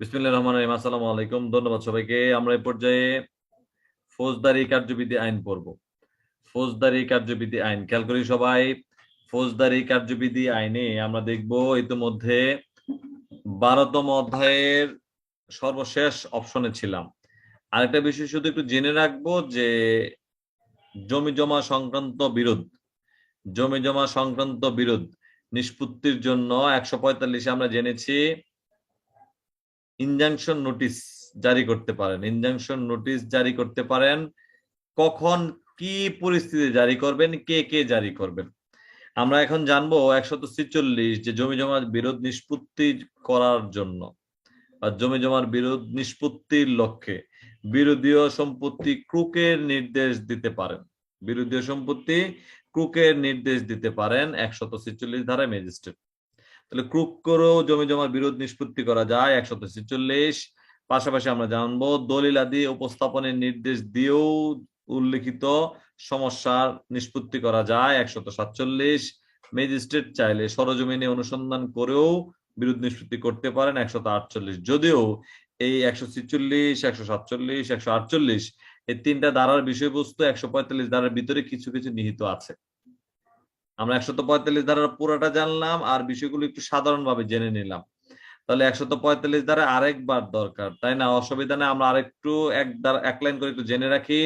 বিসমিল্লাহির রহমানির রহিম আলাইকুম। ধন্যবাদ সবাইকে। আমরা এই পর্যায়ে ফৌজদারি কার্যবিধি আইন পড়ব। ফৌজদারি কার্যবিধি আইন, খেয়াল করি সবাই, ফৌজদারি কার্যবিধি আইনে আমরা দেখব ইতিমধ্যে বারোতম অধ্যায়ের সর্বশেষ অপশনে ছিলাম। আরেকটা বিষয় শুধু একটু জেনে রাখব যে জমি জমা সংক্রান্ত বিরোধ, জমি জমা সংক্রান্ত বিরোধ নিষ্পত্তির জন্য একশো পঁয়তাল্লিশে আমরা জেনেছি। ইনজাংশন নোটিশ জারি করতে পারেন। ইনজাংশন নোটিশ জারি করতে পারেন। কখন কি পরিস্থিতি জারি করবেন, কে কে জারি করবেন? আমরা এখন জানব একশত ছিচল্লিশ যে জমি জমার বিরোধ নিষ্পত্তি করার জন্য বা জমি জমার বিরোধ নিষ্পত্তির লক্ষ্যে বিরোধীয় সম্পত্তি ক্রুকের নির্দেশ দিতে পারেন। বিরোধীয় সম্পত্তি ক্রুকের নির্দেশ দিতে পারেন একশত ছিচল্লিশ ধারায় ম্যাজিস্ট্রেট। তাহলে ক্রুক করেও জমি জমার বিরোধ নিষ্পত্তি করা যায়, একশত ছেচল্লিশ। পাশাপাশি আমরা জানব, দলিল আদি উপস্থাপনের নির্দেশ দিয়েও উল্লেখিত সমস্যার নিষ্পত্তি করা যায়, একশত সাতচল্লিশ। ম্যাজিস্ট্রেট চাইলে সরজমিনে অনুসন্ধান করেও বিরোধ নিষ্পত্তি করতে পারেন, একশত আটচল্লিশ। যদিও এই একশো ছিচল্লিশ একশো সাতচল্লিশ একশো আটচল্লিশ, এই তিনটা ধারার বিষয়বস্তু একশো পঁয়তাল্লিশ ধারার ভিতরে কিছু কিছু নিহিত আছে। আমরা একশত পঁয়তাল্লিশ ধারার পুরোটা জানলাম আর বিষয়গুলো একটু সাধারণভাবে জেনে নিলাম। তাহলে একশত পঁয়তাল্লিশ ধারা আরেকবার দরকার, তাই না? অসুবিধা নেই, আমরা আরেকটু এক দ্বারা এক লাইন করে একটু জেনে রাখি।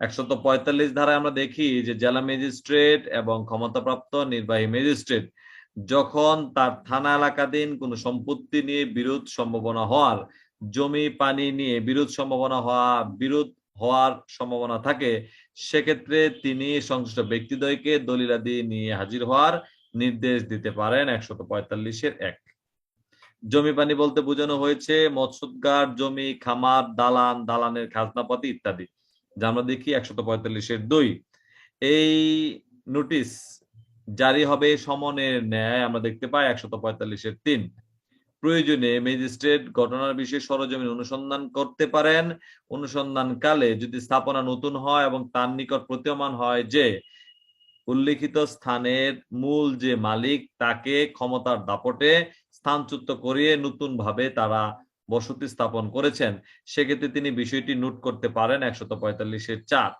একশত পঁয়তাল্লিশ ধারায় আমরা দেখি যে জেলা ম্যাজিস্ট্রেট এবং ক্ষমতাপ্রাপ্ত নির্বাহী ম্যাজিস্ট্রেট যখন তার থানা এলাকাধীন কোনো সম্পত্তি নিয়ে বিরোধ সম্ভাবনা হওয়ার, জমি, পানি নিয়ে বিরোধ সম্ভাবনা হওয়া, বিরোধ হওয়ার সম্ভাবনা থাকে সেক্ষেত্রে তিনি সংশ্লিষ্ট ব্যক্তিদ্বয়কে দলিলাদি নিয়ে হাজির হওয়ার নির্দেশ দিতে পারেন একশত পঁয়তাল্লিশের এক। জমি পানি বলতে বোঝানো হয়েছে মৎস্যগার জমি, খামার, দালান, দালানের খাজনাপাতি ইত্যাদি। যা আমরা দেখি একশত পঁয়তাল্লিশের দুই। এই নোটিশ জারি হবে সমনের ন্যায়, আমরা দেখতে পাই একশত পঁয়তাল্লিশের তিন। প্রয়োজনে ম্যাজিস্ট্রেট ঘটনার বিষয়ে সরজমিন অনুসন্ধান করতে পারেন। অনুসন্ধানকালে যদি স্থাপনা নতুন হয় এবং তার নিকট প্রতীয়মান হয় যে, উল্লিখিত স্থানের মূল যে মালিক তাকে ক্ষমতার দাপটে স্থানচ্যুত করিয়ে নতুন ভাবে তারা বসতি স্থাপন করেছেন, সেক্ষেত্রে তিনি বিষয়টি নোট করতে পারেন একশত পঁয়তাল্লিশের চার।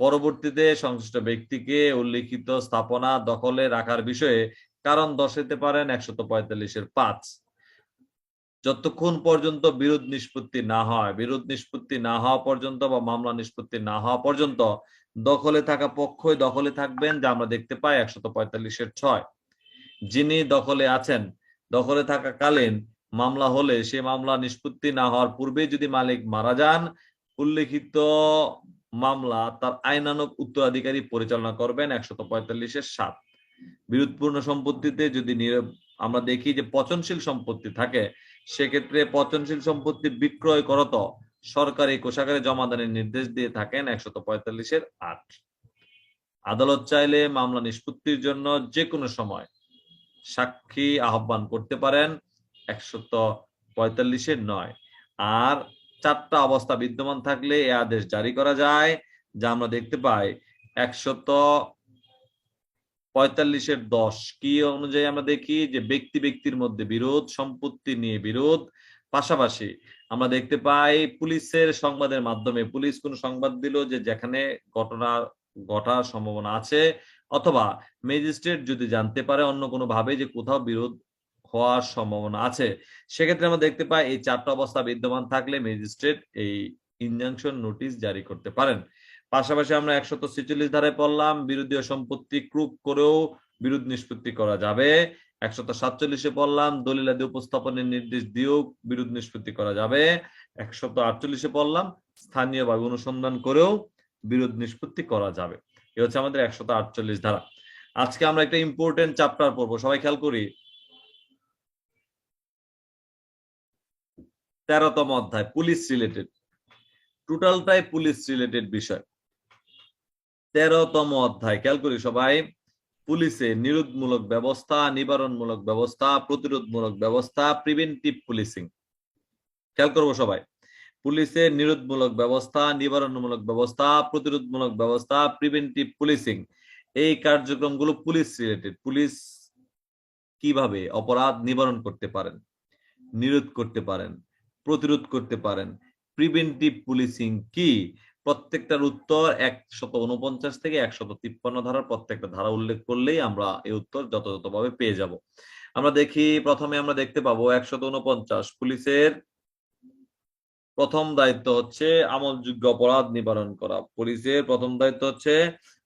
পরবর্তীতে সংশ্লিষ্ট ব্যক্তিকে উল্লিখিত স্থাপনা দখলে রাখার বিষয়ে কারণ দর্শাতে পারেন একশত পঁয়তাল্লিশের পাঁচ। যতক্ষণ পর্যন্ত বিরোধ নিষ্পত্তি না হয়, বিরোধ নিষ্পত্তি না হওয়া পর্যন্ত বা মামলা নিষ্পত্তি না হওয়া পর্যন্ত দখলে থাকা পক্ষই দখলে থাকবেন, যা আমরা দেখতে পাই একশত পঁয়তাল্লিশের ছয়। যিনি দখলে আছেন, দখলে থাকাকালীন মামলা হলে সে মামলা নিষ্পত্তি না হওয়ার পূর্বে যদি মালিক মারা যান, উল্লেখিত মামলা তার আইনানুক উত্তরাধিকারী পরিচালনা করবেন একশত পঁয়তাল্লিশের সাত। বিরোধপূর্ণ সম্পত্তিতে যদি আমরা দেখি যে পচনশীল সম্পত্তি থাকে সেক্ষেত্রে পচনশীল সম্পত্তি বিক্রয় করত সরকারি কোষাগারে জমাদানের নির্দেশ দিয়ে থাকেন একশত পঁয়তাল্লিশের আট। আদালত চাইলে মামলা নিষ্পত্তির জন্য যে কোনো সময় সাক্ষী আহ্বান করতে পারেন একশত পঁয়তাল্লিশের নয়। আর চারটা অবস্থা বিদ্যমান থাকলে এ আদেশ জারি করা যায়, যা আমরা দেখতে পাই। একশত পঁয়তাল্লিশের দশ। কি অনুযায়ী আমরা দেখি? যে ব্যক্তি ব্যক্তির মধ্যে বিরোধ, সম্পত্তি নিয়ে বিরোধ। পাশাপাশি আমরা দেখতে পাই পুলিশের সংবাদের মাধ্যমে, পুলিশ কোন সংবাদ দিল যে যেখানে ঘটনা, ঘটার সম্ভাবনা আছে, অথবা ম্যাজিস্ট্রেট যদি জানতে পারে অন্য কোনো ভাবে যে কোথাও বিরোধ হওয়ার সম্ভাবনা আছে। সেক্ষেত্রে আমরা দেখতে পাই এই চারটা অবস্থা বিদ্যমান থাকলে ম্যাজিস্ট্রেট এই ইনজাংশন নোটিশ জারি করতে পারেন। পাশাপাশি আমরা একশত ছেচল্লিশ ধারায় পড়লাম, বিরোধী সম্পত্তি ক্রুপ করেও বিরোধ নিষ্পত্তি করা যাবে। একশত সাতচল্লিশে পড়লাম, দলিলাদি উপস্থাপনের নির্দেশ দিয়েও বিরোধ নিষ্পত্তি করা যাবে। একশত আটচল্লিশে পড়লাম স্থানীয়ভাবে অনুসন্ধান করেও বিরোধ নিষ্পত্তি করা যাবে। এ হচ্ছে আমাদের একশত আটচল্লিশ ধারা। আজকে আমরা একটা ইম্পর্টেন্ট চ্যাপ্টার পড়ব, সবাই খেয়াল করি। তেরোতম অধ্যায়, পুলিশ রিলেটেড টোটালটাই পুলিশ রিলেটেড বিষয়। তেরোতম অধ্যায়। খেয়াল করি সবাই। পুলিশে নিরোধমূলক ব্যবস্থা, নিবারণমূলক ব্যবস্থা, প্রতিরোধমূলক ব্যবস্থা প্রিভেন্টিভ পুলিশিং খেয়াল করব সবাই। পুলিশে নিরোধমূলক ব্যবস্থা, নিবারণমূলক ব্যবস্থা, প্রতিরোধমূলক ব্যবস্থা প্রিভেন্টিভ পুলিশিং এই কার্যক্রমগুলো পুলিশ রিলেটেড পুলিশ কীভাবে অপরাধ নিবারণ করতে পারেন, নিরোধ করতে পারেন, প্রতিরোধ করতে পারেন? প্রিভেন্টিভ পুলিশিং কি? প্রত্যেকটার উত্তর একশত উনপঞ্চাশ থেকে একশত তিপ্পান্ন ধারার প্রত্যেকটা ধারা উল্লেখ করলেই আমরা এই উত্তর যথাযথভাবে পেয়ে যাব। আমরা দেখি, প্রথমে আমরা দেখতে পাবো একশত উনপঞ্চাশ পুলিশের প্রথম দায়িত্ব হচ্ছে আমলযোগ্য অপরাধ নিবারণ করা। পুলিশের প্রথম দায়িত্ব হচ্ছে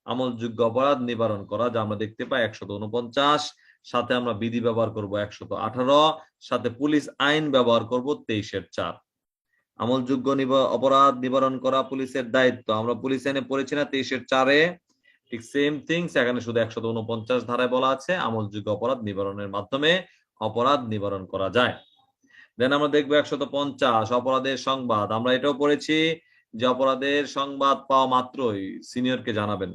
আমলযোগ্য অপরাধ নিবারণ করা, যা আমরা দেখতে পাই একশত উনপঞ্চাশ সাথে আমরা বিধি ব্যবহার করব একশত আঠারো। সাথে পুলিশ আইন ব্যবহার করব তেইশের চার। আমলযোগ্য অপরাধ নিবারণ করা পুলিশের দায়িত্ব। আমরা পুলিশ আইনে পড়েছি না তেইশের চারে। ঠিক সেম থিংস এখানে শুধু একশত উনপঞ্চাশ ধারায় বলা আছে, আমলযোগ্য অপরাধ নিবারণের মাধ্যমে অপরাধ নিবারণ করা যায়। দেন আমরা দেখব একশত পঞ্চাশ, অপরাধের সংবাদ। আমরা এটাও পড়েছি যে অপরাধের সংবাদ পাওয়া মাত্রই সিনিয়রকে জানাবেন।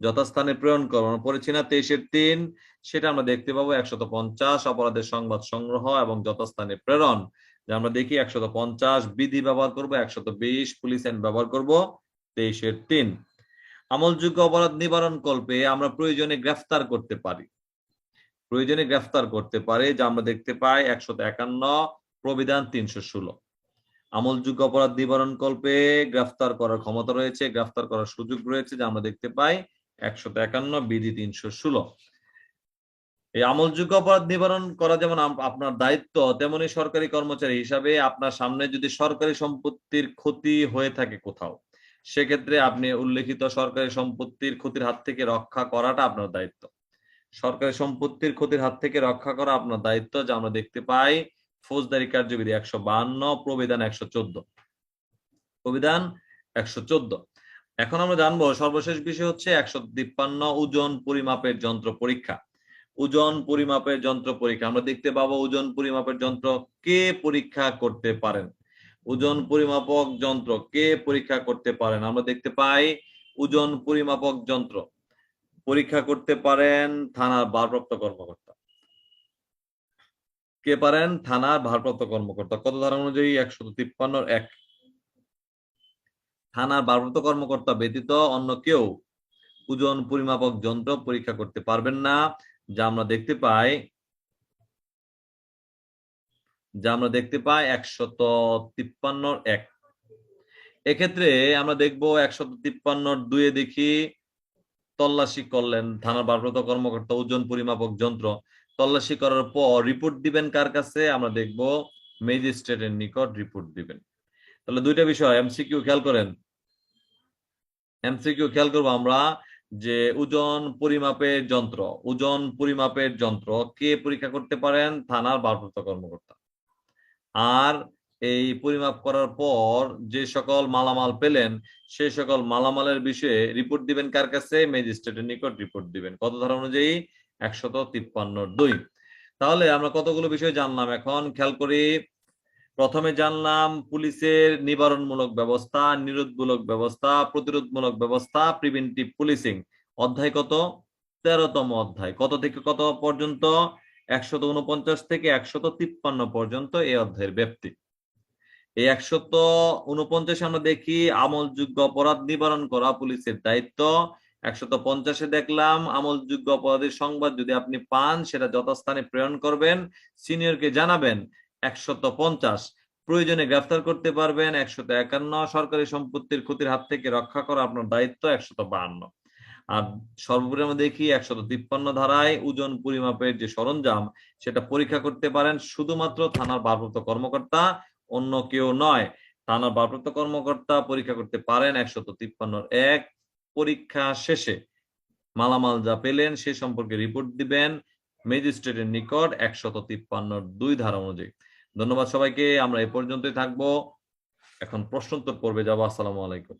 যথাস্থানে প্রেরণ করো। আমরা পড়েছি না তেইশের তিন, সেটা আমরা দেখতে পাবো একশত পঞ্চাশ, অপরাধের সংবাদ সংগ্রহ এবং যথাস্থানে প্রেরণ। যে আমরা দেখি একশত পঞ্চাশ বিধি ব্যবহার করব, একশত বিশ পুলিশ আইন ব্যবহার করব, তেইশের তিন। আমলযোগ্য অপরাধ নিবারণ কল্পে আমরা প্রয়োজনে গ্রেফতার করতে পারি। প্রয়োজনে গ্রেফতার করতে পারে, যা আমরা দেখতে পাই একশত একান্ন, প্রবিধান তিনশো ষোলো। আমলযোগ্য অপরাধ নিবারণ কল্পে গ্রেফতার করার ক্ষমতা রয়েছে, গ্রেফতার করার সুযোগ রয়েছে, যা আমরা দেখতে পাই একশত একান্ন, বিধি তিনশো ষোলো। এই আমলযোগ্য অপরাধ নিবারণ করা যেমন আপনার দায়িত্ব, তেমনি সরকারি কর্মচারী হিসাবে আপনার সামনে যদি সরকারি সম্পত্তির ক্ষতি হয়ে থাকে কোথাও, সেক্ষেত্রে আপনি উল্লেখিত সরকারি সম্পত্তির ক্ষতির হাত থেকে রক্ষা করাটা আপনার দায়িত্ব। সরকারি সম্পত্তির ক্ষতির হাত থেকে রক্ষা করা আপনার দায়িত্ব যা আমরা দেখতে পাই ফৌজদারি কার্যবিধি একশো বান্ন প্রবিধান একশো চোদ্দ। প্রবিধান একশো চোদ্দ। এখন আমরা জানব সর্বশেষ বিষয় হচ্ছে একশো তিপ্পান্ন ওজন পরিমাপের যন্ত্র পরীক্ষা। ওজন পরিমাপের যন্ত্র পরীক্ষা। আমরা দেখতে পাবো ওজন পরিমাপের যন্ত্র কে পরীক্ষা করতে পারেন? ওজন পরিমাপক যন্ত্র কে পরীক্ষা করতে পারেন? আমরা দেখতে পাই ওজন পরিমাপক যন্ত্র। পরীক্ষা করতে পারেন থানার ভারপ্রাপ্ত কর্মকর্তা। কে পারেন? থানার ভারপ্রাপ্ত কর্মকর্তা। কত ধারা অনুযায়ী? একশো তিপ্পান্ন, এক। থানার ভারপ্রাপ্ত কর্মকর্তা ব্যতীত অন্য কেউ ওজন পরিমাপক যন্ত্র পরীক্ষা করতে পারবেন না। যা আমরা দেখতে পাই, যা আমরা দেখতে পাই একশত তিপ্পান্ন এক। এক্ষেত্রে আমরা দেখব একশত তিপ্পান্ন দুয়ে দেখি, তল্লাশি করলেন থানার ভারপ্রাপ্ত কর্মকর্তা ওজন পরিমাপক যন্ত্র। তল্লাশি করার পর রিপোর্ট দিবেন কার কাছে? আমরা দেখব ম্যাজিস্ট্রেটের নিকট রিপোর্ট দিবেন। তাহলে দুইটা বিষয়, এমসিকিউ খেয়াল করেন। এমসিকিউ খেয়াল করব আমরা। যে ওজন পরিমাপের যন্ত্র, ওজন পরিমাপের যন্ত্র কে পরীক্ষা করতে পারেন? থানার ভারপ্রাপ্ত কর্মকর্তা। আর এই পরিমাপ করার পর যে সকল মালামাল পেলেন সেই সকল মালামালের বিষয়ে রিপোর্ট দিবেন কার কাছে? ম্যাজিস্ট্রেটের নিকট রিপোর্ট দিবেন। কত ধারা অনুযায়ী? একশত তিপ্পান্ন দুই। তাহলে আমরা কতগুলো বিষয় জানলাম এখন? খেয়াল করি প্রথমে জানলাম পুলিশের নিবারণমূলক ব্যবস্থা, নিরোধমূলক ব্যবস্থা, প্রতিরোধমূলক ব্যবস্থা প্রিভেন্টিভ পুলিশিং অধ্যায় কত? তেরোতম অধ্যায়। কত থেকে কত পর্যন্ত? একশত উনপঞ্চাশ থেকে একশত তিপ্পান্ন পর্যন্ত এই অধ্যায়ের ব্যাপ্তি। এই একশত উনপঞ্চাশে আমরা দেখি, আমলযোগ্য অপরাধ নিবারণ করা পুলিশের দায়িত্ব। একশত পঞ্চাশে দেখলাম, আমলযোগ্য অপরাধের সংবাদ যদি আপনি পান, সেটা যথাস্থানে প্রেরণ করবেন, সিনিয়রকে জানাবেন। একশত পঞ্চাশ। প্রয়োজনে গ্রেফতার করতে পারবেন একশত একান্ন। সরকারি সম্পত্তির ক্ষতির হাত থেকে রক্ষা করা আপনার দায়িত্ব, একশত বাহান্ন। আর সর্বোপরি আমরা দেখি একশত তিপ্পান্ন ধারায় ওজন পরিমাপের যে সরঞ্জাম, সেটা পরীক্ষা করতে পারেন শুধুমাত্র থানার ভারপ্রাপ্ত কর্মকর্তা, অন্য কেউ নয়। থানার ভারপ্রাপ্ত কর্মকর্তা পরীক্ষা করতে পারেন একশত তিপ্পান্নর এক। পরীক্ষা শেষে মালামাল যা পেলেন সে সম্পর্কে রিপোর্ট দিবেন। ম্যাজিস্ট্রেটের নিকট একশত তিপ্পান্নর দুই ধারা অনুযায়ী। ধন্যবাদ সবাইকে আমরা এ পর্যন্তই থাকব। এখন প্রশ্নোত্তর পর্বে যাব আসসালামু আলাইকুম।